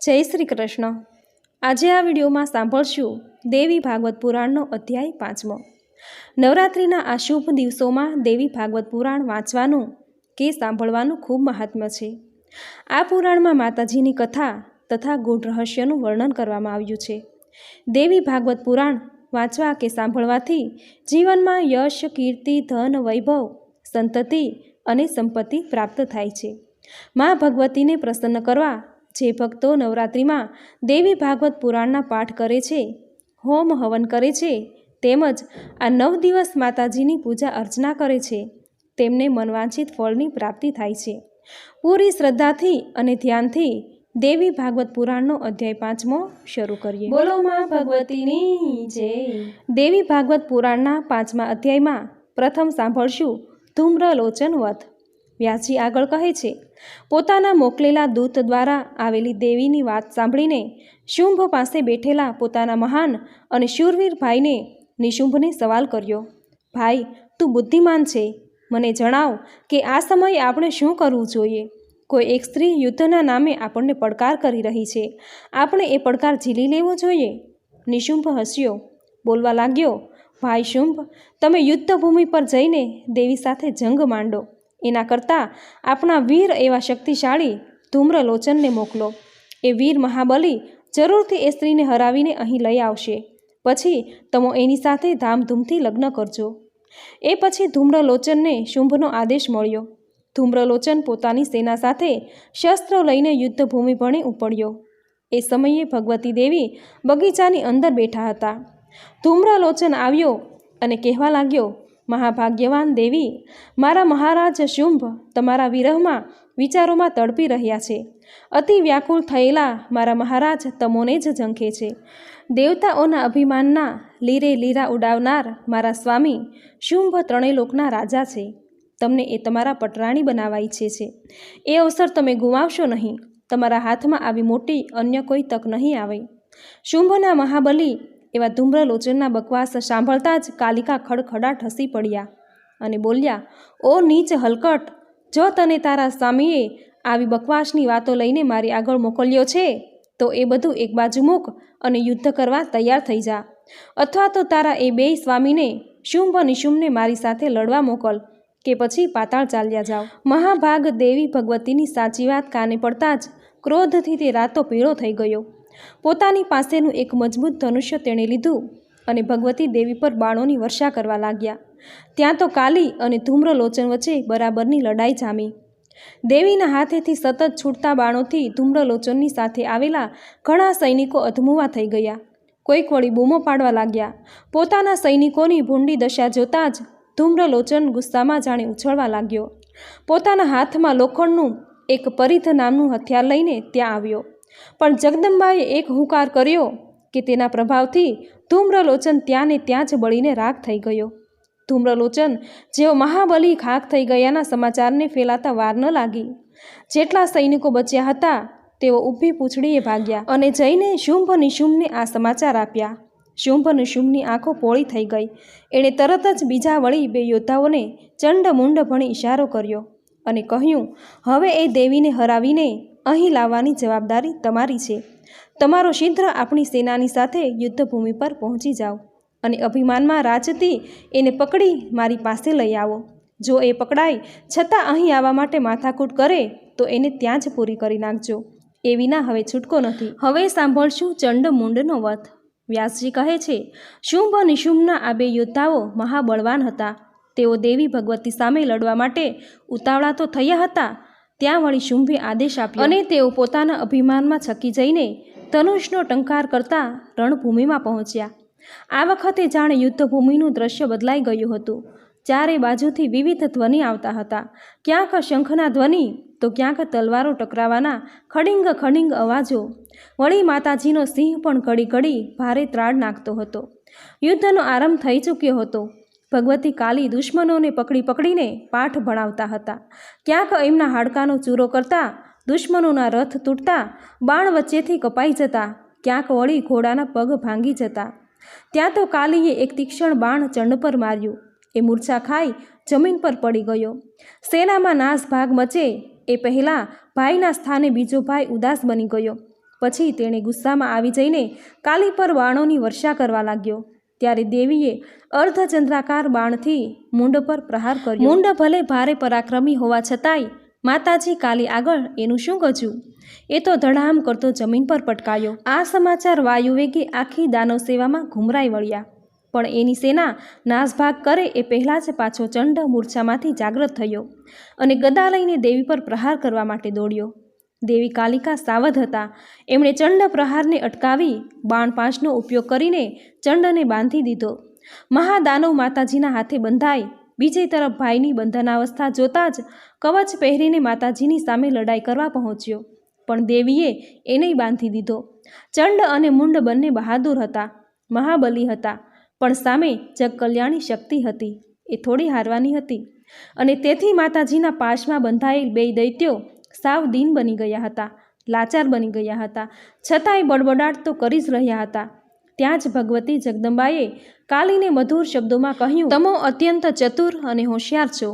જય શ્રી કૃષ્ણ. આજે આ વિડીયોમાં સાંભળશું દેવી ભાગવત પુરાણનો અધ્યાય પાંચમો. નવરાત્રિના આ શુભ દિવસોમાં દેવી ભાગવત પુરાણ વાંચવાનું કે સાંભળવાનું ખૂબ મહાત્મ્ય છે. આ પુરાણમાં માતાજીની કથા તથા ગૂઢ રહસ્યનું વર્ણન કરવામાં આવ્યું છે. દેવી ભાગવત પુરાણ વાંચવા કે સાંભળવાથી જીવનમાં યશ, કીર્તિ, ધન, વૈભવ, સંતતિ અને સંપત્તિ પ્રાપ્ત થાય છે. મા ભગવતીને પ્રસન્ન કરવા જે ભક્તો નવરાત્રિમાં દેવી ભાગવત પુરાણના પાઠ કરે છે હોમ હવન કરે છે તેમજ આ નવ દિવસ માતાજીની પૂજા અર્ચના કરે છે તેમને મનવાંછિત ફળની પ્રાપ્તિ થાય છે. પૂરી શ્રદ્ધાથી અને ધ્યાનથી દેવી ભાગવત પુરાણનો અધ્યાય પાંચમો શરૂ કરીએ. બોલો મા ભગવતીની જય. દેવી ભાગવત પુરાણના પાંચમા અધ્યાયમાં પ્રથમ સાંભળશું ધૂમ્રલોચન વધ. વ્યાસજી આગળ કહે છે, પોતાના મોકલેલા દૂત દ્વારા આવેલી દેવીની વાત સાંભળીને શુંભ પાસે બેઠેલા પોતાના મહાન અને શૂરવીર ભાઈને નિશુંભને સવાલ કર્યો, ભાઈ, તું બુદ્ધિમાન છે. મને જણાવ કે આ સમયે આપણે શું કરવું જોઈએ? કોઈ એક સ્ત્રી યુદ્ધના નામે આપણને પડકાર કરી રહી છે. આપણે એ પડકાર ઝીલી લેવો જોઈએ? નિશુંભ હસ્યો, બોલવા લાગ્યો, ભાઈ, શુંભ, તમે યુદ્ધભૂમિ પર જઈને દેવી સાથે જંગ માંડો. એના કરતાં આપણા વીર એવા શક્તિશાળી ધૂમ્રલોચનને મોકલો. એ વીર મહાબલી જરૂરથી એ સ્ત્રીને હરાવીને અહીં લઈ આવશે. પછી તમે એની સાથે ધામધૂમથી લગ્ન કરજો. એ પછી ધૂમ્રલોચનને શુંભનો આદેશ મળ્યો. ધૂમ્રલોચન પોતાની સેના સાથે શસ્ત્રો લઈને યુદ્ધભૂમિ ભણી ઉપડ્યો. એ સમયે ભગવતી દેવી બગીચાની અંદર બેઠા હતા. ધૂમ્રલોચન આવ્યો અને કહેવા લાગ્યો મહાભાગ્યવાન દેવી, મારા મહારાજ શુંભ તમારા વિરહમાં વિચારોમાં તડપી રહ્યા છે. અતિ વ્યાકુળ થયેલા મારા મહારાજ તમોને જ ઝંખે છે. દેવતાઓના અભિમાનના લીરે લીરા ઉડાવનાર મારા સ્વામી શુંભ ત્રણેય લોકના રાજા છે. તમને એ તમારા પટરાણી બનાવવા ઈચ્છે છે. એ અવસર તમે ગુમાવશો નહીં. તમારા હાથમાં આવી મોટી અન્ય કોઈ તક નહીં આવે. શુંભના મહાબલી એવા ધૂમ્રલોચનના બકવાસ સાંભળતા જ કાલિકા ખડખડાટ હસી પડ્યા અને બોલ્યા, ઓ નીચ હલકટ, જો તને તારા સ્વામીએ આવી બકવાસની વાતો લઈને મારી આગળ મોકલ્યો છે, તો એ બધું એક બાજુ મૂક અને યુદ્ધ કરવા તૈયાર થઈ જા. અથવા તો તારા એ બેય સ્વામીને શુંભ નિશુંભને મારી સાથે લડવા મોકલ, કે પછી પાતાળ ચાલ્યા જાઓ. મહાભાગ દેવી ભગવતીની સાચી વાત કાને પડતા જ ક્રોધથી તે રાતો પીળો થઈ ગયો. પોતાની પાસેનું એક મજબૂત ધનુષ્ય તેણે લીધું અને ભગવતી દેવી પર બાણોની વર્ષા કરવા લાગ્યા. ત્યાં તો કાલી અને ધૂમ્રલોચન વચ્ચે બરાબરની લડાઈ જામી. દેવીના હાથેથી સતત છૂટતા બાણોથી ધૂમ્રલોચનની સાથે આવેલા ઘણા સૈનિકો અધમુવા થઈ ગયા. કોઈક વળી બૂમો પાડવા લાગ્યા. પોતાના સૈનિકોની ભૂંડી દશા જોતાં જ ધૂમ્રલોચન ગુસ્સામાં જાણે ઉછળવા લાગ્યો. પોતાના હાથમાં લોખંડનું એક પરિધ નામનું હથિયાર લઈને ત્યાં આવ્યો. પણ જગદંબાએ એક હુંકાર કર્યો કે તેના પ્રભાવથી ધૂમ્રલોચન ત્યાં ને ત્યાં જ બળીને રાખ થઈ ગયો. ધૂમ્રલોચન જેઓ મહાબલી ખાક થઈ ગયાના સમાચારને ફેલાતા વાર ન લાગી. જેટલા સૈનિકો બચ્યા હતા, તેઓ ઊભી પૂંછડીએ ભાગ્યા અને જઈને શુંભ નિશુંભને આ સમાચાર આપ્યા. શુંભ નિશુંભની આંખો પોળી થઈ ગઈ. એણે તરત જ બીજા વળી બે યોદ્ધાઓને ચંડ મુંડ ભણી ઇશારો કર્યો અને કહ્યું, હવે એ દેવીને હરાવીને અહીં લાવવાની જવાબદારી તમારી છે. તમારો શીઘ્ર આપણી સેનાની સાથે યુદ્ધભૂમિ પર પહોંચી જાઓ અને અભિમાનમાં રાજતી એને પકડી મારી પાસે લઈ આવો. જો એ પકડાય, છતાં અહીં આવવા માટે માથાકૂટ કરે, તો એને ત્યાં જ પૂરી કરી નાખજો. એ વિના હવે છૂટકો નથી. હવે સાંભળશું ચંડમુંડનો વધ. વ્યાસજી કહે છે, શુંભ નિશુંભના આ બે યોદ્ધાઓ મહાબળવાન હતા. તેઓ દેવી ભગવતી સામે લડવા માટે ઉતાવળા તો થયા હતા ત્યાં વળી શુંભે આદેશ આપ્યો. અને તેઓ પોતાના અભિમાનમાં છકી જઈને ધનુષનો ટંકાર કરતા રણભૂમિમાં પહોંચ્યા. આ વખતે જાણે યુદ્ધભૂમિનું દ્રશ્ય બદલાઈ ગયું હતું. ચારે બાજુથી વિવિધ ધ્વનિ આવતા હતા. ક્યાંક શંખના ધ્વનિ, તો ક્યાંક તલવારો ટકરાવાના ખડિંગ ખડિંગ અવાજો. વળી માતાજીનો સિંહ પણ ઘડી ઘડી ભારે ત્રાડ નાખતો હતો. યુદ્ધનો આરંભ થઈ ચૂક્યો હતો. ભગવતી કાલી દુશ્મનોને પકડી પકડીને પાઠ ભણાવતા હતા. ક્યાંક એમના હાડકાનો ચૂરો કરતા, દુશ્મનોના રથ તૂટતા, બાણ વચ્ચેથી કપાઈ જતા, ક્યાંક વળી ઘોડાના પગ ભાંગી જતા. ત્યાં તો કાલીએ એક તીક્ષણ બાણ ચંડ પર માર્યું. એ મૂર્છા ખાઈ જમીન પર પડી ગયો. સેનામાં નાશ ભાગ મચે એ પહેલાં ભાઈના સ્થાને બીજો ભાઈ ઉદાસ બની ગયો. પછી તેણે ગુસ્સામાં આવી જઈને કાલી પર બાણોની વર્ષા કરવા લાગ્યો. ત્યારે દેવીએ અર્ધચંદ્રાકાર બાણથી મુંડ પર પ્રહાર કર્યો. મુંડ ભલે ભારે પરાક્રમી હોવા છતાંય માતાજી કાલી આગળ એનું શું ગજ્યું એ તો ધડામ કરતો જમીન પર પટકાયો. આ સમાચાર વાયુવેગે આખી દાનવ સેવામાં ઘુમરાઈ વળ્યા. પણ એની સેના નાસભાગ કરે એ પહેલાં જ પાછો ચંડ મૂર્છામાંથી જાગ્રત થયો અને ગદા લઈને દેવી પર પ્રહાર કરવા માટે દોડ્યો. દેવી કાલિકા સાવધ હતા. એમણે ચંડ પ્રહારને અટકાવી બાણપાશનો ઉપયોગ કરીને ચંડને બાંધી દીધો. મહાદાનવ માતાજીના હાથે બંધાઈ બીજી તરફ ભાઈની બંધનાવસ્થા જોતાં જ કવચ પહેરીને માતાજીની સામે લડાઈ કરવા પહોંચ્યો. પણ દેવીએ એને બાંધી દીધો. ચંડ અને મુંડ બંને બહાદુર હતા, મહાબલી હતા, પણ સામે જગકલ્યાણી શક્તિ હતી. એ થોડી હારવાની હતી. અને તેથી માતાજીના પાશમાં બંધાયેલ બે દૈત્યો સાવ દીન બની ગયા હતા, લાચાર બની ગયા હતા. છતાંય બડબડાટ તો કરી જ રહ્યા હતા. ત્યાં જ ભગવતી જગદંબાએ કાલીને મધુર શબ્દોમાં કહ્યું, તમો અત્યંત ચતુર અને હોશિયાર છો.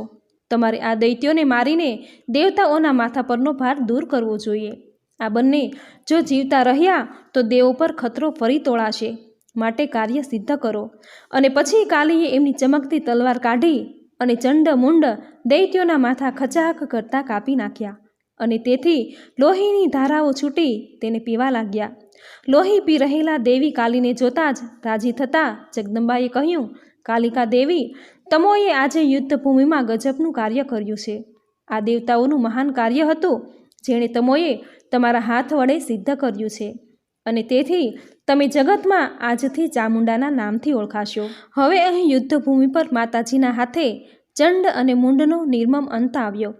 તમારે આ દૈત્યોને મારીને દેવતાઓના માથા પરનો ભાર દૂર કરવો જોઈએ. આ બંને જો જીવતા રહ્યા, તો દેવો પર ખતરો ફરી તોળાશે માટે કાર્ય સિદ્ધ કરો. અને પછી કાલીએ એમની ચમકતી તલવાર કાઢી અને ચંડ મુંડ દૈત્યોના માથા ખચાક કરતા કાપી નાખ્યા. અને તેથી લોહીની ધારાઓ છૂટી તેને પીવા લાગ્યા. લોહી પી રહેલા દેવી કાલીને જોતાં જ રાજી થતાં જગદંબાએ કહ્યું, કાલિકા દેવી, તમોએ આજે યુદ્ધભૂમિમાં ગજબનું કાર્ય કર્યું છે. આ દેવતાઓનું મહાન કાર્ય હતું, જેણે તમોએ તમારા હાથ વડે સિદ્ધ કર્યું છે. અને તેથી તમે જગતમાં આજથી ચામુંડાના નામથી ઓળખાશો. હવે અહીં યુદ્ધભૂમિ પર માતાજીના હાથે ચંડ અને મુંડનો નિર્મમ અંત આવ્યો.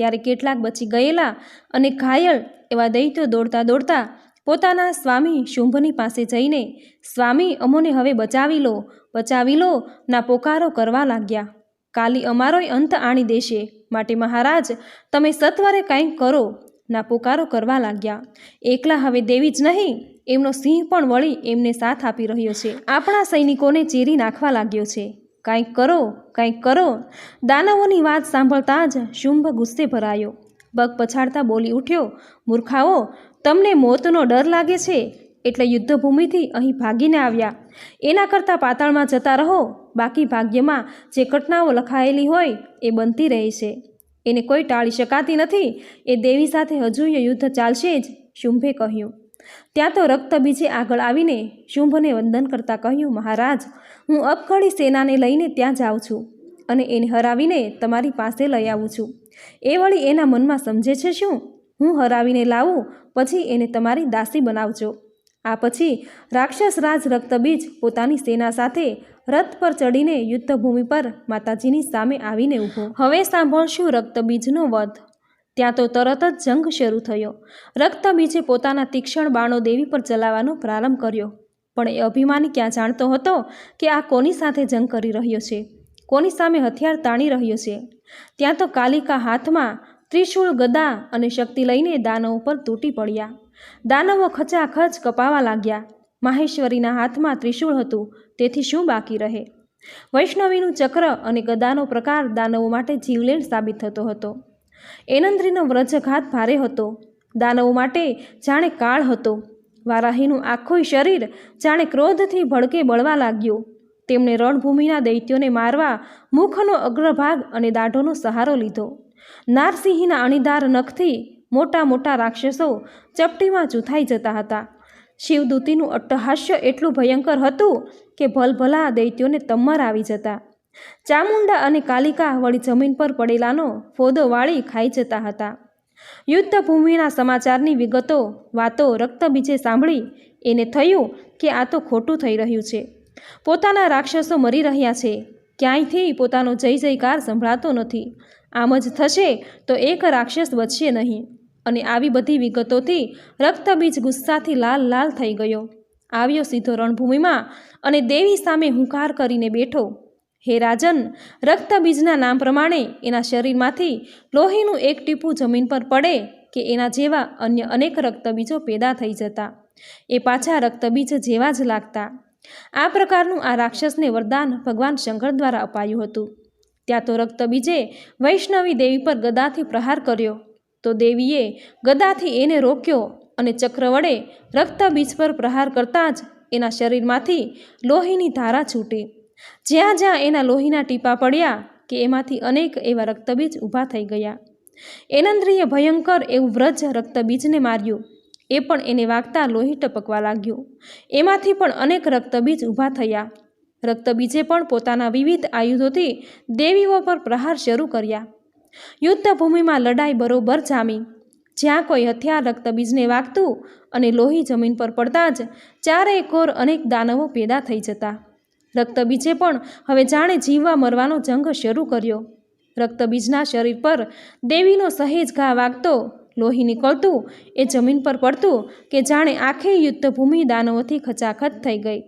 ત્યારે કેટલાક બચી ગયેલા અને ઘાયલ એવા દૈત્યો દોડતા દોડતા પોતાના સ્વામી શુંભની પાસે જઈને, સ્વામી, અમોને હવે બચાવી લો બચાવી લો, ના પોકારો કરવા લાગ્યા. કાલી અમારોય અંત આણી દેશે. માટે મહારાજ, તમે સત્વરે કંઈક કરો, ના પોકારો કરવા લાગ્યા. એકલા હવે દેવી જ નહીં, એમનો સિંહ પણ વળી એમને સાથ આપી રહ્યો છે. આપણા સૈનિકોને ચીરી નાખવા લાગ્યો છે. કાંઈક કરો કાંઈક કરો. દાનવોની વાત સાંભળતા જ શુંભ ગુસ્સે ભરાયો. પગ પછાડતા બોલી ઉઠ્યો, મૂર્ખાઓ, તમને મોતનો ડર લાગે છે? એટલે યુદ્ધભૂમિથી અહીં ભાગીને આવ્યા. એના કરતાં પાતાળમાં જતા રહો. બાકી ભાગ્યમાં જે ઘટનાઓ લખાયેલી હોય એ બનતી રહે છે. એને કોઈ ટાળી શકાતી નથી. એ દેવી સાથે હજુય યુદ્ધ ચાલશે જ, શુંભે કહ્યું. ત્યાં તો રક્તબીજે આગળ આવીને શુંભને વંદન કરતાં કહ્યું, મહારાજ હું અપઘડી સેનાને લઈને ત્યાં જાઉં છું અને એને હરાવીને તમારી પાસે લઈ આવું છું. એ વળી એના મનમાં સમજે છે શું? હું હરાવીને લાવું, પછી એને તમારી દાસી બનાવજો. આ પછી રાક્ષસ રાજ રક્તબીજ પોતાની સેના સાથે રથ પર ચડીને યુદ્ધભૂમિ પર માતાજીની સામે આવીને ઊભો. હવે સાંભળશું રક્તબીજનો વધ. ત્યાં તો તરત જ જંગ શરૂ થયો. રક્તબીજે પોતાના તીક્ષ્ણ બાણો દેવી પર ચલાવવાનો પ્રારંભ કર્યો. પણ એ અભિમાની ક્યાં જાણતો હતો કે આ કોની સાથે જંગ કરી રહ્યો છે? કોની સામે હથિયાર તાણી રહ્યો છે? ત્યાં તો કાલિકા હાથમાં ત્રિશૂળ ગદા અને શક્તિ લઈને દાનવ પર તૂટી પડ્યા. દાનવો ખચાખચ કપાવા લાગ્યા. માહેશ્વરીના હાથમાં ત્રિશૂળ હતું, તેથી શું બાકી રહે? વૈષ્ણવીનું ચક્ર અને ગદાનો પ્રકાર દાનવો માટે જીવલેણ સાબિત થતો હતો. એનંદ્રીનો વ્રજઘાત ભારે હતો. દાનવો માટે જાણે કાળ હતો. વારાહીનું આખું શરીર જાણે ક્રોધથી ભડકે બળવા લાગ્યું. તેમણે રણભૂમિના દૈત્યોને મારવા મુખનો અગ્રભાગ અને દાઢોનો સહારો લીધો. નારસિંહના અણીદાર નખથી મોટા મોટા રાક્ષસો ચપટીમાં જૂથાઈ જતા હતા. શિવદૂતીનું અટ્ટહાસ્ય એટલું ભયંકર હતું કે ભલભલા દૈત્યોને તમ્મર આવી જતા. ચામુંડા અને કાલિકા વળી જમીન પર પડેલાનો ફોદો વાળી ખાઈ જતા હતા. યુદ્ધભૂમિના સમાચારની વિગતો, વાતો, રક્તબીજે સાંભળી એને થયું કે આ તો ખોટું થઈ રહ્યું છે. પોતાના રાક્ષસો મરી રહ્યા છે. ક્યાંયથી પોતાનો જય જયકાર સંભળાતો નથી. આમ જ થશે તો એક રાક્ષસ બચશે નહીં. અને આવી બધી વિગતોથી રક્તબીજ ગુસ્સાથી લાલ લાલ થઈ ગયો. આવ્યો સીધો રણભૂમિમાં અને દેવી સામે હુંકાર કરીને બેઠો. હે રાજન રક્તબીજના નામ પ્રમાણે એના શરીરમાંથી લોહીનું એક ટીપું જમીન પર પડે કે એના જેવા અન્ય અનેક રક્તબીજો પેદા થઈ જતા. એ પાછા રક્તબીજ જેવા જ લાગતા. આ પ્રકારનું આ રાક્ષસને વરદાન ભગવાન શંકર દ્વારા અપાયું હતું. ત્યાં તો રક્તબીજે વૈષ્ણવી દેવી પર ગદાથી પ્રહાર કર્યો. તો દેવીએ ગદાથી એને રોક્યો અને ચક્ર વડે રક્તબીજ પર પ્રહાર કરતાં જ એના શરીરમાંથી લોહીની ધારા છૂટી. જ્યાં જ્યાં એના લોહીના ટીપા પડ્યા કે એમાંથી અનેક એવા રક્તબીજ ઊભા થઈ ગયા. એનંદ્રિય ભયંકર એવું વ્રજ રક્તબીજને માર્યું. એ પણ એને વાગતા લોહી ટપકવા લાગ્યું. એમાંથી પણ અનેક રક્તબીજ ઊભા થયા. રક્તબીજે પણ પોતાના વિવિધ આયુધોથી દેવીઓ પર પ્રહાર શરૂ કર્યા. યુદ્ધભૂમિમાં લડાઈ બરોબર જામી. જ્યાં કોઈ હથિયાર રક્તબીજને વાગતું અને લોહી જમીન પર પડતા જ ચારેય કોર અનેક દાનવો પેદા થઈ જતા. રક્તબીજે પણ હવે જાણે જીવવા મરવાનો જંગ શરૂ કર્યો. રક્તબીજના શરીર પર દેવીનો સહેજ ઘા વાગતો. લોહી નીકળતું એ જમીન પર પડતું કે જાણે આખી યુદ્ધભૂમિ દાનવોથી ખચાખચ થઈ ગઈ.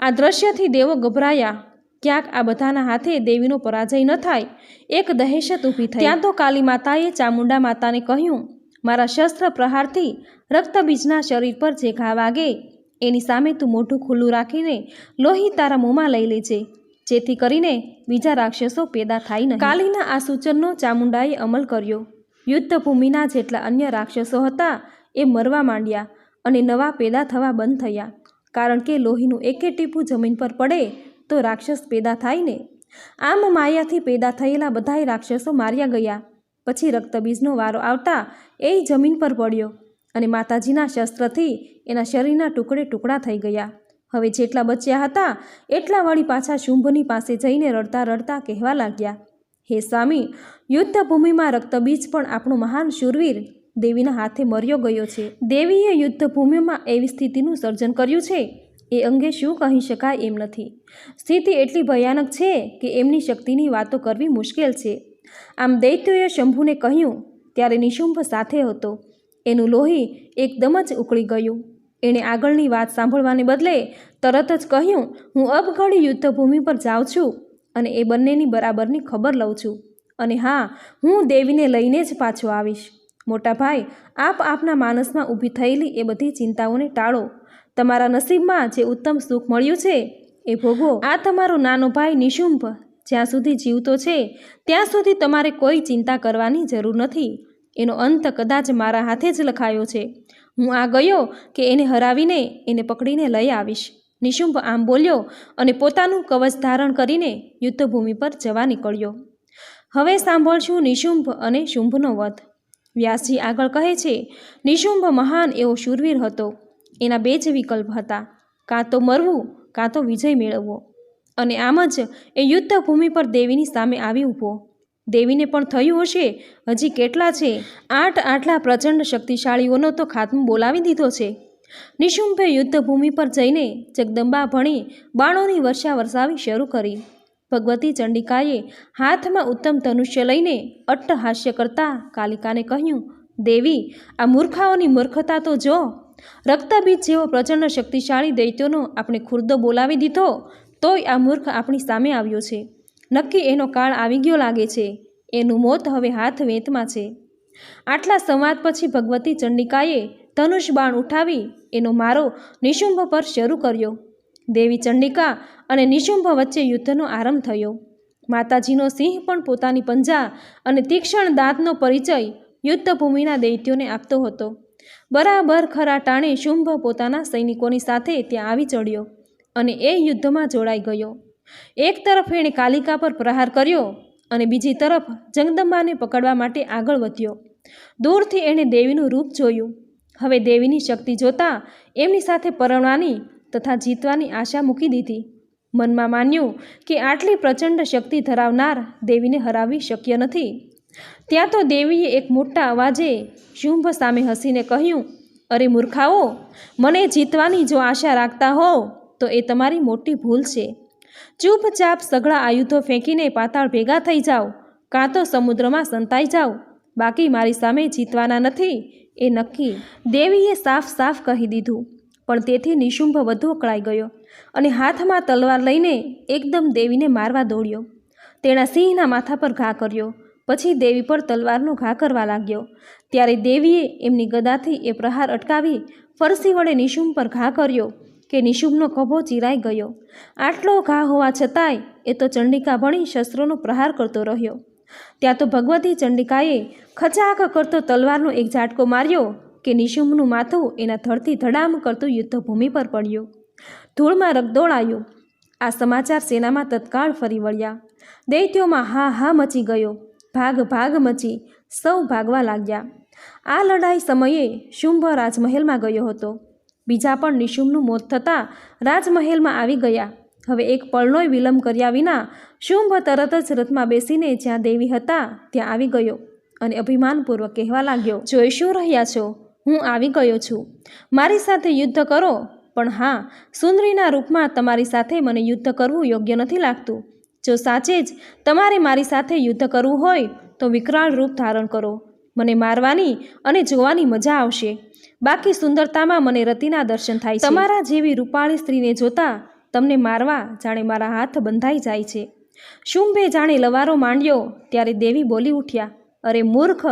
આ દ્રશ્યથી દેવો ગભરાયા. ક્યાંક આ બધાના હાથે દેવીનો પરાજય ન થાય. એક દહેશત ઊભી થઈ. ત્યાં તો કાલી માતાએ ચામુંડા માતાને કહ્યું, મારા શસ્ત્ર પ્રહારથી રક્તબીજના શરીર પર જે ઘા વાગે એની સામે તું મોઢું ખુલ્લું રાખીને લોહી તારા મોંમાં લઈ લેજે. જેથી કરીને બીજા રાક્ષસો પેદા થાય નહીં. કાલીના આ સૂચનનો ચામુંડાએ અમલ કર્યો. યુદ્ધભૂમિના જેટલા અન્ય રાક્ષસો હતા એ મરવા માંડ્યા અને નવા પેદા થવા બંધ થયા. કારણ કે લોહીનું એકે ટીપું જમીન પર પડે તો રાક્ષસ પેદા થાય ને. આમ માયાથી પેદા થયેલા બધાય રાક્ષસો માર્યા ગયા. પછી રક્તબીજનો વારો આવતા એ જમીન પર પડ્યો અને માતાજીના શસ્ત્રથી એના શરીરના ટુકડે ટુકડા થઈ ગયા. હવે જેટલા બચ્યા હતા એટલા વળી પાછા શુંભની પાસે જઈને રડતા રડતા કહેવા લાગ્યા, હે સ્વામી, યુદ્ધભૂમિમાં રક્તબીજ પણ આપણો મહાન શૂરવીર દેવીના હાથે મર્યો ગયો છે. દેવીએ યુદ્ધભૂમિમાં એવી સ્થિતિનું સર્જન કર્યું છે? એ અંગે શું કહી શકાય એમ નથી. સ્થિતિ એટલી ભયાનક છે કે એમની શક્તિની વાતો કરવી મુશ્કેલ છે. આમ દૈત્યોએ શંભુને કહ્યું, ત્યારે નિશુંભ સાથે હતો. એનું લોહી એકદમ જ ઉકળી ગયું. એણે આગળની વાત સાંભળવાને બદલે તરત જ કહ્યું, હું અબઘડી યુદ્ધભૂમિ પર જાઉં છું અને એ બંનેની બરાબરની ખબર લઉં છું. અને હા, હું દેવીને લઈને જ પાછો આવીશ. મોટા ભાઈ આપ આપના માનસમાં ઊભી થયેલી એ બધી ચિંતાઓને ટાળો. તમારા નસીબમાં જે ઉત્તમ સુખ મળ્યું છે, એ ભોગવો. આ તમારો નાનો ભાઈ નિશુંભ. જ્યાં સુધી જીવતો છે, ત્યાં સુધી તમારે કોઈ ચિંતા કરવાની જરૂર નથી. એનો અંત કદાચ મારા હાથે જ લખાયો છે. હું આ ગયો કે એને હરાવીને એને પકડીને લઈ આવીશ. નિશુંભ આમ બોલ્યો અને પોતાનું કવચ ધારણ કરીને યુદ્ધભૂમિ પર જવા નીકળ્યો. હવે સાંભળશું નિશુંભ અને શુંભનો વધ. વ્યાસજી આગળ કહે છે, નિશુંભ મહાન એવો શૂરવીર હતો. એના બે જ વિકલ્પ હતા. કાં તો મરવું, કાં તો વિજય મેળવવો. અને આમ જ એ યુદ્ધભૂમિ પર દેવીની સામે આવી ઊભો. દેવીને પણ થયું હશે? હજી કેટલા છે? આઠ આટલા પ્રચંડ શક્તિશાળીઓનો તો ખાતમો બોલાવી દીધો છે. નિશુંભે યુદ્ધભૂમિ પર જઈને જગદંબા ભણી બાણોની વર્ષા વરસાવી શરૂ કરી. ભગવતી ચંડિકાએ હાથમાં ઉત્તમ ધનુષ્ય લઈને અટ્ટહાસ્ય કરતા કાલિકાને કહ્યું, દેવી, આ મૂર્ખાઓની મૂર્ખતા તો જો. રક્તબીજ જેવો પ્રચંડ શક્તિશાળી દૈત્યોનો આપણે ખુરદો બોલાવી દીધો, તોય આ મૂર્ખ આપણી સામે આવ્યો છે. નક્કી એનો કાળ આવી ગયો લાગે છે. એનું મોત હવે હાથ વેંતમાં છે. આટલા સંવાદ પછી ભગવતી ચંડિકાએ ધનુષ બાણ ઉઠાવી એનો મારો નિશુંભ પર શરૂ કર્યો. દેવી ચંડિકા અને નિશુંભ વચ્ચે યુદ્ધનો આરંભ થયો. માતાજીનો સિંહ પણ પોતાની પંજા અને તીક્ષ્ણ દાંતનો પરિચય યુદ્ધભૂમિના દૈત્યોને આપતો હતો. બરાબર ખરા ટાણે શુંભ પોતાના સૈનિકોની સાથે ત્યાં આવી ચડ્યો અને એ યુદ્ધમાં જોડાઈ ગયો. એક તરફ એણે કાલિકા પર પ્રહાર કર્યો અને બીજી તરફ જગદંબાને પકડવા માટે આગળ વધ્યો. દૂરથી એણે દેવીનું રૂપ જોયું. હવે દેવીની શક્તિ જોતા એમની સાથે પરણવાની તથા જીતવાની આશા મૂકી દીધી. મનમાં માન્યું કે આટલી પ્રચંડ શક્તિ ધરાવનાર દેવીને હરાવવી શક્ય નથી. ત્યાં તો દેવીએ એક મોટા અવાજે શુંભ સામે હસીને કહ્યું, અરે મૂર્ખાઓ, મને જીતવાની જો આશા રાખતા હોવ, તો એ તમારી મોટી ભૂલ છે. ચૂપચાપ સઘળા આયુધો ફેંકીને પાતાળ ભેગા થઈ જાઓ. કાં તો સમુદ્રમાં સંતાઈ જાઓ. બાકી મારી સામે જીતવાના નથી એ નક્કી. દેવીએ સાફ સાફ કહી દીધું. પણ તેથી નિશુંભ વધુ અકળાઈ ગયો અને હાથમાં તલવાર લઈને એકદમ દેવીને મારવા દોડ્યો. તેણે સિંહના માથા પર ઘા કર્યો. પછી દેવી પર તલવારનો ઘા કરવા લાગ્યો. ત્યારે દેવીએ એમની ગદાથી એ પ્રહાર અટકાવી ફરસી વડે નિશુંભ પર ઘા કર્યો. કે નિશુભનો કભો ચીરાઈ ગયો. આટલો ઘા હોવા છતાંય એ તો ચંડિકા ભણી શસ્ત્રોનો પ્રહાર કરતો રહ્યો. ત્યાં તો ભગવતી ચંડિકાએ ખચાક કરતો તલવારનો એક ઝાટકો માર્યો કે નિશુંભનું માથું એના થડથી ધડામ કરતું યુદ્ધભૂમિ પર પડ્યું. ધૂળમાં રગદોળાયું. આ સમાચાર સેનામાં તત્કાળ ફરી વળ્યા. દૈત્યોમાં હા હા મચી ગયો. ભાગ ભાગ મચી સૌ ભાગવા લાગ્યા. આ લડાઈ સમયે શુંભ રાજમહેલમાં ગયો હતો. બીજા પણ નિશુમનું મોત થતાં રાજમહેલમાં આવી ગયા. હવે એક પળનોય વિલંબ કર્યા વિના શુંભ તરત જ રથમાં બેસીને જ્યાં દેવી હતા ત્યાં આવી ગયો અને અભિમાનપૂર્વક કહેવા લાગ્યો, જોઈ શું રહ્યા છો? હું આવી ગયો છું. મારી સાથે યુદ્ધ કરો. પણ હા, સુંદરીના રૂપમાં તમારી સાથે મને યુદ્ધ કરવું યોગ્ય નથી લાગતું. જો સાચે જ તમારે મારી સાથે યુદ્ધ કરવું હોય, તો વિકરાળ રૂપ ધારણ કરો. મને મારવાની અને જોવાની મજા આવશે. બાકી સુંદરતામાં મને રતિના દર્શન થાય તમારા જેવી રૂપાળી સ્ત્રીને જોતા તમને મારવા જાણે મારા હાથ બંધાઈ જાય છે. શુંભે જાણે લવારો માંડ્યો ત્યારે દેવી બોલી ઉઠ્યા, અરે મૂર્ખ,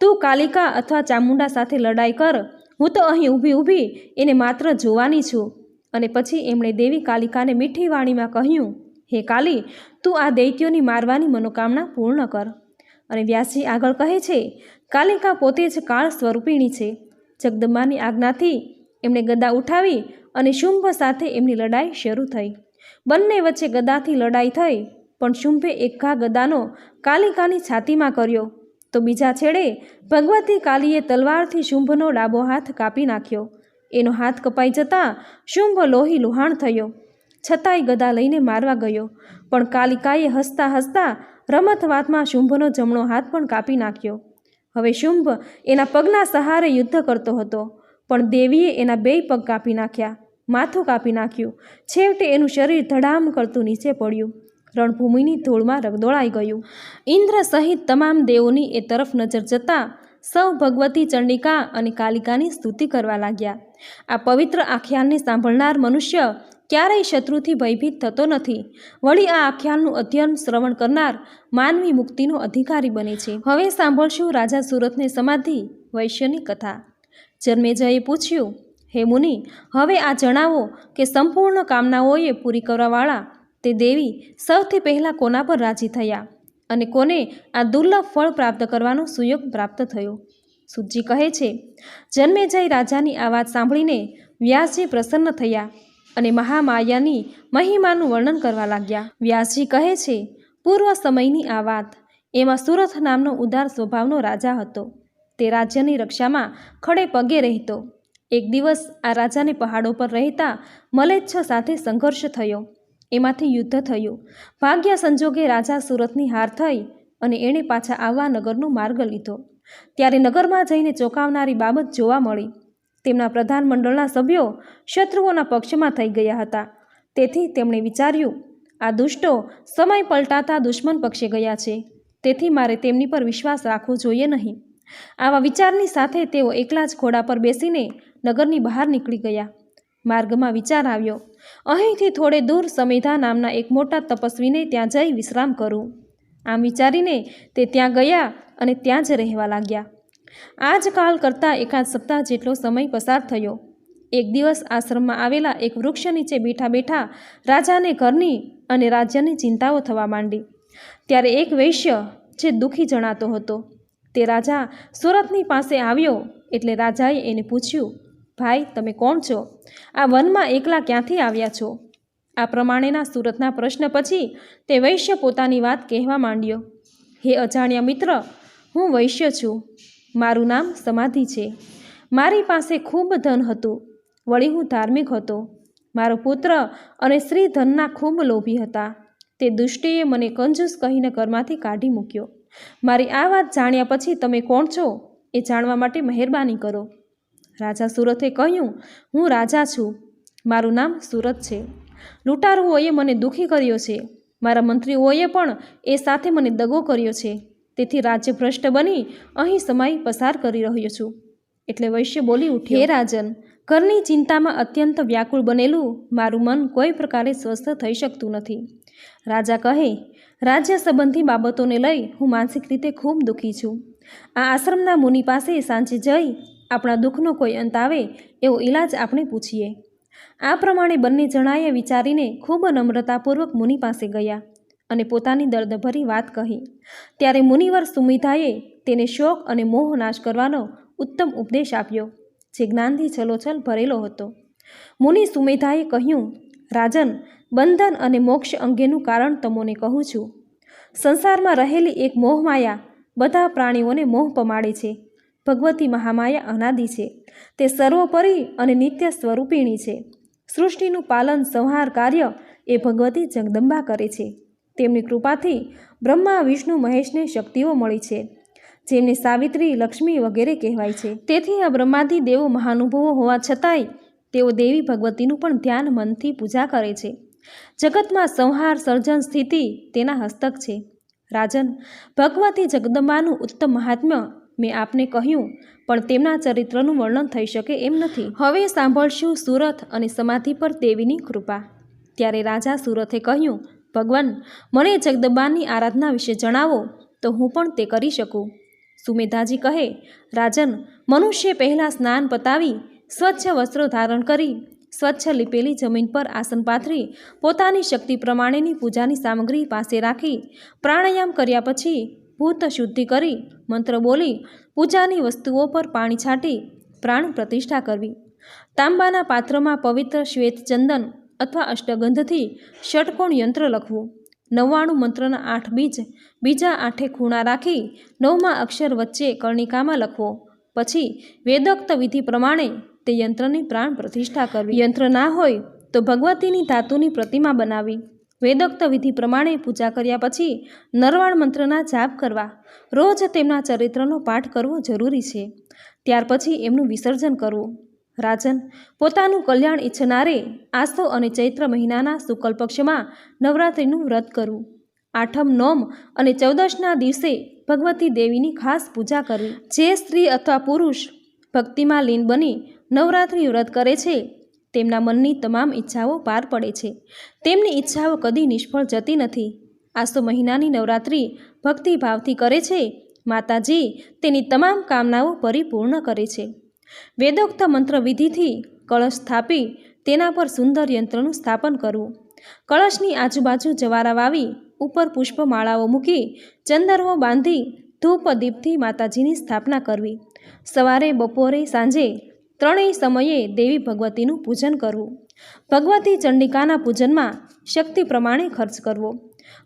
તું કાલિકા અથવા ચામુંડા સાથે લડાઈ કર. હું તો અહીં ઊભી ઊભી એને માત્ર જોવાની છું. અને પછી એમણે દેવી કાલિકાને મીઠી વાણીમાં કહ્યું, હે કાલી, તું આ દૈત્યોની મારવાની મનોકામના પૂર્ણ કર. અને વ્યાસજી આગળ કહે છે કાલિકા પોતે જ કાળ સ્વરૂપિણી છે. જગદંબાની આજ્ઞાથી એમણે ગદા ઉઠાવી અને શુંભ સાથે એમની લડાઈ શરૂ થઈ. બંને વચ્ચે ગદાથી લડાઈ થઈ, પણ શુંભે એકા ગદાનો કાલિકાની છાતીમાં કર્યો. તો બીજા છેડે ભગવતી કાલીએ તલવારથી શુંભનો ડાબો હાથ કાપી નાખ્યો. એનો હાથ કપાઈ જતાં શુંભ લોહી લુહાણ થયો. છતાંય ગદા લઈને મારવા ગયો. પણ કાલિકાએ હસતા હસતા રમત વાતમાં શુંભનો જમણો હાથ પણ કાપી નાખ્યો. હવે શુંભ એના પગના સહારે યુદ્ધ કરતો હતો. પણ દેવીએ એના બેય પગ કાપી નાખ્યા, માથું કાપી નાખ્યું. છેવટે એનું શરીર ધડામ કરતું નીચે પડ્યું. રણભૂમિની ધૂળમાં રગદોળાઈ ગયું. ઇન્દ્ર સહિત તમામ દેવોની એ તરફ નજર જતાં સૌ ભગવતી ચંડિકા અને કાલિકાની સ્તુતિ કરવા લાગ્યા. આ પવિત્ર આખ્યાનને સાંભળનાર મનુષ્ય ક્યારેય શત્રુથી ભયભીત થતો નથી. વળી આ આખ્યાનનું અધ્યયન શ્રવણ કરનાર માનવી મુક્તિનો અધિકારી બને છે. હવે સાંભળશું રાજા સુરતને સમાધિ, વૈશ્યની કથા. જન્મેજયે પૂછ્યું, હે મુનિ, હવે આ જણાવો કે સંપૂર્ણ કામનાઓએ પૂરી કરવાવાળા તે દેવી સૌથી પહેલાં કોના પર રાજી થયા અને કોને આ દુર્લભ ફળ પ્રાપ્ત કરવાનો સુયોગ પ્રાપ્ત થયો? સુજી કહે છે, જન્મેજય રાજાની આ વાત સાંભળીને વ્યાસજી પ્રસન્ન થયા અને મહામાયાની મહિમાનું વર્ણન કરવા લાગ્યા. વ્યાસજી કહે છે, પૂર્વ સમયની આ વાત. એમાં સુરથ નામનો ઉદાર સ્વભાવનો રાજા હતો. તે રાજ્યની રક્ષામાં ખડે પગે રહેતો. એક દિવસ આ રાજાને પહાડો પર રહેતા મલેચ્છ સાથે સંઘર્ષ થયો. એમાંથી યુદ્ધ થયું. ભાગ્ય સંજોગે રાજા સુરતની હાર થઈ અને એણે પાછા આવવા નગરનો માર્ગ લીધો. ત્યારે નગરમાં જઈને ચોંકાવનારી બાબત જોવા મળી. તેમના પ્રધાનમંડળના સભ્યો શત્રુઓના પક્ષમાં થઈ ગયા હતા. તેથી તેમણે વિચાર્યું, આ દુષ્ટો સમય પલટાતા દુશ્મન પક્ષે ગયા છે. તેથી મારે તેમની પર વિશ્વાસ રાખવો જોઈએ નહીં. આવા વિચારની સાથે તેઓ એકલા જ ઘોડા પર બેસીને નગરની બહાર નીકળી ગયા. માર્ગમાં વિચાર આવ્યો, અહીંથી થોડે દૂર સમેધા નામના એક મોટા તપસ્વીને ત્યાં જઈ વિશ્રામ કરું. આમ વિચારીને તે ત્યાં ગયા અને ત્યાં જ રહેવા લાગ્યા. આ જ કરતાં એકાદ સપ્તાહ જેટલો સમય પસાર થયો. એક દિવસ આશ્રમમાં આવેલા એક વૃક્ષ નીચે બેઠા બેઠા રાજાને ઘરની અને રાજ્યની ચિંતાઓ થવા માંડી. ત્યારે એક વૈશ્ય જે દુઃખી જણાતો હતો. તે રાજા સુરતની પાસે આવ્યો એટલે રાજાએ એને પૂછ્યું, ભાઈ, તમે કોણ છો? આ વનમાં એકલા ક્યાંથી આવ્યા છો? આ પ્રમાણેના સુરતના પ્રશ્ન પછી તે વૈશ્ય પોતાની વાત કહેવા માંડ્યો, હે અજાણ્યા મિત્ર, હું વૈશ્ય છું. મારું નામ સમાધિ છે. મારી પાસે ખૂબ ધન હતું. વળી હું ધાર્મિક હતો. મારો પુત્ર અને સ્ત્રી ધનના ખૂબ લોભી હતા. તે દુષ્ટિએ મને કંજૂસ કહીને ઘરમાંથી કાઢી મૂક્યો. મારી આ વાત જાણ્યા પછી તમે કોણ છો એ જાણવા માટે મહેરબાની કરો. રાજા સુરતે કહ્યું, હું રાજા છું. મારું નામ સુરત છે. લૂંટારુઓએ મને દુઃખી કર્યો છે. મારા મંત્રીઓએ પણ એ સાથે મને દગો કર્યો છે. તેથી રાજ્ય ભ્રષ્ટ બની અહીં સમય પસાર કરી રહ્યો છું. એટલે વૈશ્ય બોલી ઉઠ્યો, હે રાજન, ઘરની ચિંતામાં અત્યંત વ્યાકુળ બનેલું મારું મન કોઈ પ્રકારે સ્વસ્થ થઈ શકતું નથી. રાજા કહે, રાજ્ય સંબંધી બાબતોને લઈ હું માનસિક રીતે ખૂબ દુઃખી છું. આ આશ્રમના મુનિ પાસે સાંજે જઈ આપણા દુઃખનો કોઈ અંત આવે એવો ઈલાજ આપણે પૂછીએ. આ પ્રમાણે બંને જણાએ વિચારીને ખૂબ નમ્રતાપૂર્વક મુનિ પાસે ગયા. અને પોતાની દર્દભરી વાત કહી. ત્યારે મુનિવર સુમિધાએ તેને શોક અને મોહ નાશ કરવાનો ઉત્તમ ઉપદેશ આપ્યો, જે જ્ઞાનથી છલોછલ ભરેલો હતો. મુનિ સુમેધાએ કહ્યું, રાજન, બંધન અને મોક્ષ અંગેનું કારણ તમોને કહું છું. સંસારમાં રહેલી એક મોહમાયા બધા પ્રાણીઓને મોહ પમાડે છે. ભગવતી મહામાયા અનાદિ છે. તે સર્વોપરી અને નિત્ય સ્વરૂપિણી છે. સૃષ્ટિનું પાલન, સંહાર કાર્ય એ ભગવતી જગદંબા કરે છે. તેમની કૃપાથી બ્રહ્મા, વિષ્ણુ, મહેશને શક્તિઓ મળી છે, જેમને સાવિત્રી, લક્ષ્મી વગેરે કહેવાય છે. તેથી આ બ્રહ્માથી દેવો મહાનુભવો હોવા છતાંય તેઓ દેવી ભગવતીનું પણ ધ્યાન મનથી પૂજા કરે છે. જગતમાં સંહાર, સર્જન, સ્થિતિ તેના હસ્તક છે. રાજન ભગવતી જગદંબાનું ઉત્તમ મહાત્મ્ય મેં આપને કહ્યું, પણ તેમના ચરિત્રનું વર્ણન થઈ શકે એમ નથી. હવે સાંભળશું સુરથ અને સમાધિ પર દેવીની કૃપા. ત્યારે રાજા સુરથે કહ્યું ભગવાન મને જગદંબાની આરાધના વિશે જણાવો, તો હું પણ તે કરી શકું. સુમેધાજી કહે, રાજન, મનુષ્ય પહેલાં સ્નાન પતાવી, સ્વચ્છ વસ્ત્રો ધારણ કરી, સ્વચ્છ લીપેલી જમીન પર આસન પાથરી, પોતાની શક્તિ પ્રમાણેની પૂજાની સામગ્રી પાસે રાખી, પ્રાણાયામ કર્યા પછી ભૂત શુદ્ધિ કરી, મંત્ર બોલી, પૂજાની વસ્તુઓ પર પાણી છાંટી, પ્રાણ પ્રતિષ્ઠા કરવી. તાંબાના પાત્રમાં પવિત્ર શ્વેત ચંદન અથવા અષ્ટગંધથી ષટકોણ યંત્ર લખવું. નવ્વાણું મંત્રના આઠ બીજ બીજા આઠે ખૂણા રાખી નવમાં અક્ષર વચ્ચે કર્ણિકામાં લખવો. પછી વેદોક્ત વિધિ પ્રમાણે તે યંત્રની પ્રાણ પ્રતિષ્ઠા કરવી. યંત્ર ના હોય તો ભગવતીની ધાતુની પ્રતિમા બનાવી. વેદોક્ત વિધિ પ્રમાણે પૂજા કર્યા પછી નરવાણ મંત્રના જાપ કરવા. રોજ તેમના ચરિત્રનો પાઠ કરવો જરૂરી છે. ત્યાર પછી એમનું વિસર્જન કરવું. રાજન, પોતાનું કલ્યાણ ઈચ્છનારે આસો અને ચૈત્ર મહિનાના શુક્લ પક્ષમાં નવરાત્રિનું વ્રત કરવું. આઠમ નોમ અને ચૌદશના દિવસે ભગવતી દેવીની ખાસ પૂજા કરવી. જે સ્ત્રી અથવા પુરુષ ભક્તિમાં લીન બની નવરાત્રિ વ્રત કરે છે, તેમના મનની તમામ ઈચ્છાઓ પાર પડે છે. તેમની ઈચ્છાઓ કદી નિષ્ફળ જતી નથી. આસો મહિનાની નવરાત્રિ ભક્તિભાવથી કરે છે, માતાજી તેની તમામ કામનાઓ પરિપૂર્ણ કરે છે. વેદોક્ત મંત્ર વિધિથી કળશ સ્થાપી તેના પર સુંદર યંત્રનું સ્થાપન કરવું. કળશની આજુબાજુ જવારા વાવી, ઉપર પુષ્પમાળાઓ મૂકી, ચંદરવો બાંધી ધૂપ દીપથી માતાજીની સ્થાપના કરવી. સવારે, બપોરે, સાંજે ત્રણેય સમયે દેવી ભગવતીનું પૂજન કરવું. ભગવતી ચંડિકાના પૂજનમાં શક્તિ પ્રમાણે ખર્ચ કરવો.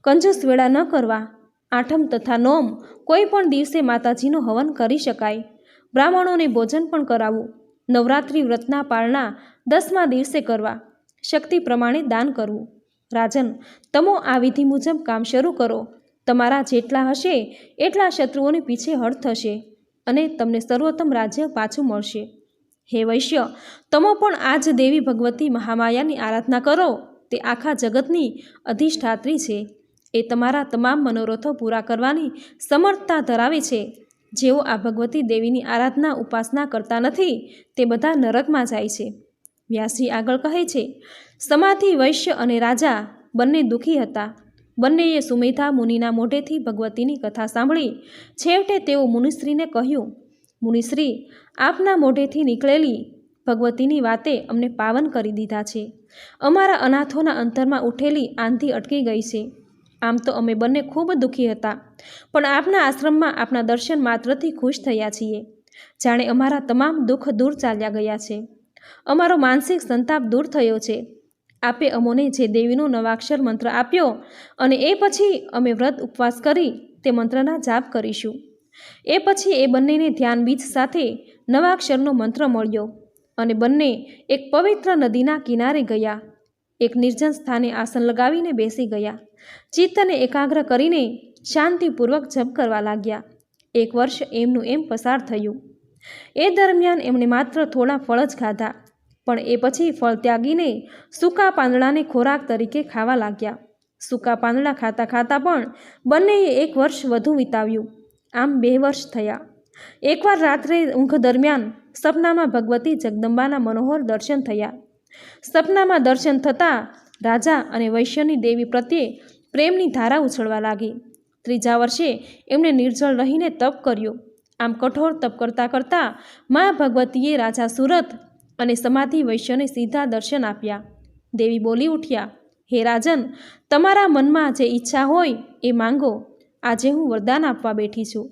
કંજૂસ વેળા ન કરવા, આઠમ તથા નોમ કોઈ પણ દિવસે માતાજીનો હવન કરી શકાય. બ્રાહ્મણોને ભોજન પણ કરાવવું. નવરાત્રિ વ્રતના પાળના દસમા દિવસે કરવા. શક્તિ પ્રમાણે દાન કરવું. રાજન, તમો આ વિધિ મુજબ કામ શરૂ કરો. તમારા જેટલા હશે, એટલા શત્રુઓને પીછે હળ થશે અને તમને સર્વોત્તમ રાજ્ય પાછું મળશે. હે વૈશ્ય, તમો પણ આજ દેવી ભગવતી મહામાયાની આરાધના કરો. તે આખા જગતની અધિષ્ઠાત્રી છે. એ તમારા તમામ મનોરથો પૂરા કરવાની સમર્થતા ધરાવે છે. જેઓ આ ભગવતી દેવીની આરાધના ઉપાસના કરતા નથી, તે બધા નરકમાં જાય છે. વ્યાસજી આગળ કહે છે, સમાધિ, વૈશ્ય અને રાજા બંને દુઃખી હતા. બંનેએ સુમેધા મુનિના મોઢેથી ભગવતીની કથા સાંભળી. છેવટે તેઓ મુનિશ્રીને કહ્યું, મુનિશ્રી, આપના મોઢેથી નીકળેલી ભગવતીની વાતે અમને પાવન કરી દીધા છે. અમારા અનાથોના અંતરમાં ઉઠેલી આંધી અટકી ગઈ છે. આમ તો અમે બંને ખૂબ દુઃખી હતા. પણ આપના આશ્રમમાં આપના દર્શન માત્રથી ખુશ થયા છીએ. જાણે અમારા તમામ દુઃખ દૂર ચાલ્યા ગયા છે. અમારો માનસિક સંતાપ દૂર થયો છે. આપે અમોને જે દેવીનો નવાક્ષર મંત્ર આપ્યો અને એ પછી અમે વ્રત ઉપવાસ કરી તે મંત્રના જાપ કરીશું. એ પછી એ બંનેને ધ્યાન બીજ સાથે નવાક્ષરનો મંત્ર મળ્યો અને બંને એક પવિત્ર નદીના કિનારે ગયા. એક નિર્જન સ્થાને આસન લગાવીને બેસી ગયા. ચિત્તને એકાગ્ર કરીને શાંતિપૂર્વક જપ કરવા લાગ્યા. એક વર્ષ એમનું એમ પસાર થયું. એ દરમિયાન એમણે માત્ર થોડા ફળ જ ખાધા, પણ એ પછી ફળ ત્યાગીને સૂકા પાંદડાને ખોરાક તરીકે ખાવા લાગ્યા. સૂકા પાંદડા ખાતા ખાતા પણ બંનેએ એક વર્ષ વધુ વિતાવ્યું. આમ બે વર્ષ થયા. એકવાર રાત્રે ઊંઘ દરમિયાન સપનામાં ભગવતી જગદંબાના મનોહર દર્શન થયા. સપનામાં દર્શન થતાં રાજા અને વૈશ્યની દેવી પ્રત્યે પ્રેમની ધારા ઉછળવા લાગી. ત્રીજા વર્ષે એમણે નિર્જળ રહીને તપ કર્યો. આમ કઠોર તપ કરતાં કરતાં મા ભગવતીએ રાજા સુરત અને સમાધિ વૈશ્યને સીધા દર્શન આપ્યા. દેવી બોલી ઉઠ્યા, હે રાજન, તમારા મનમાં જે ઈચ્છા હોય એ માંગો. આજે હું વરદાન આપવા બેઠી છું.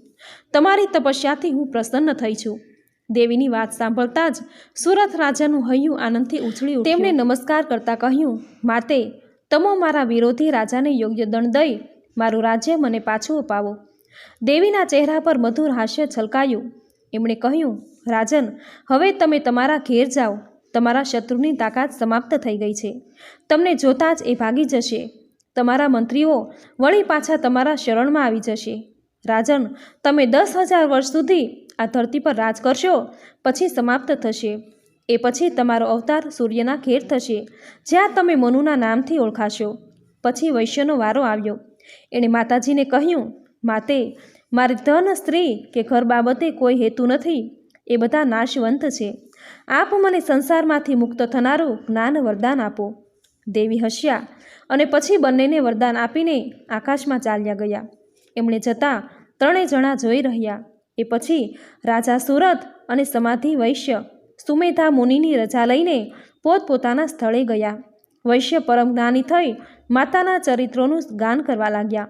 તમારી તપસ્યાથી હું પ્રસન્ન થઈ છું. દેવીની વાત સાંભળતા જ સુરત રાજાનું હૈયું આનંદથી ઉછળી ઉઠ્યું. તેમણે નમસ્કાર કરતા કહ્યું, માતે, તમો મારા વિરોધી રાજાને યોગ્ય દંડ દઈ મારું રાજ્ય મને પાછું અપાવો. દેવીના ચહેરા પર મધુર હાસ્ય છલકાયું. એમણે કહ્યું, રાજન, હવે તમે તમારા ઘેર જાઓ. તમારા શત્રુની તાકાત સમાપ્ત થઈ ગઈ છે. તમને જોતાં જ એ ભાગી જશે. તમારા મંત્રીઓ વળી પાછા તમારા શરણમાં આવી જશે. રાજન, તમે દસ હજાર વર્ષ સુધી આ ધરતી પર રાજ કરશો, પછી સમાપ્ત થશે. એ પછી તમારો અવતાર સૂર્યના ઘેર થશે, જ્યાં તમે મનુના નામથી ઓળખાશો. પછી વૈશ્યનો વારો આવ્યો. એણે માતાજીને કહ્યું, માતે, મારી ધન સ્ત્રી કે ઘર બાબતે કોઈ હેતુ નથી. એ બધા નાશવંત છે. આપ મને સંસારમાંથી મુક્ત થનારું જ્ઞાન વરદાન આપો. દેવી હસ્યા અને પછી બંનેને વરદાન આપીને આકાશમાં ચાલ્યા ગયા. એમણે જતાં ત્રણેય જણા જોઈ રહ્યા. એ પછી રાજા સુરત અને સમાધિ વૈશ્ય સુમેધા મુનિની રજા લઈને પોતપોતાના સ્થળે ગયા. વૈશ્ય પરમ જ્ઞાની થઈ માતાના ચરિત્રોનું ગાન કરવા લાગ્યા.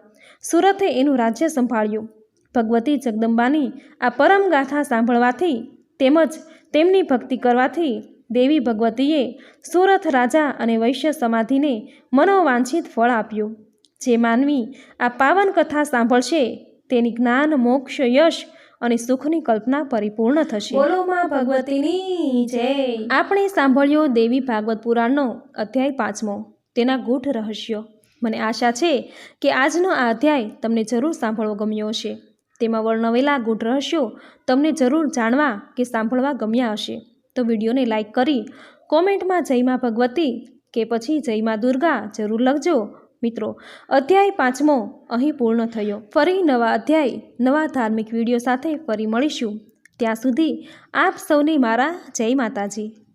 સુરતે એનું રાજ્ય સંભાળ્યું. ભગવતી જગદંબાની આ પરમ ગાથા સાંભળવાથી તેમજ તેમની ભક્તિ કરવાથી દેવી ભગવતીએ સુરત રાજા અને વૈશ્ય સમાધિને મનોવાંછિત ફળ આપ્યું. જે માનવી આ પાવન કથા સાંભળશે તેની જ્ઞાન, મોક્ષ, યશ અને સુખની કલ્પના પરિપૂર્ણ થશે. બોલો માં ભગવતીની જય. આપણે સાંભળ્યો દેવી ભાગવત પુરાણનો અધ્યાય પાંચમો. તેના ગૂઢ રહસ્યો. મને આશા છે કે આજનો આ અધ્યાય તમને જરૂર સાંભળવો ગમ્યો હશે. તેમાં વર્ણવેલા ગૂઢ રહસ્યો તમને જરૂર જાણવા કે સાંભળવા ગમ્યા હશે. તો વિડીયોને લાઇક કરી કોમેન્ટમાં જય માં ભગવતી કે પછી જય માં દુર્ગા જરૂર લખજો. મિત્રો, અધ્યાય પાંચમો અહીં પૂર્ણ થયો. ફરી નવા અધ્યાય, નવા ધાર્મિક વીડિયો સાથે ફરી મળીશું. ત્યાં સુધી આપ સૌને મારા જય માતાજી.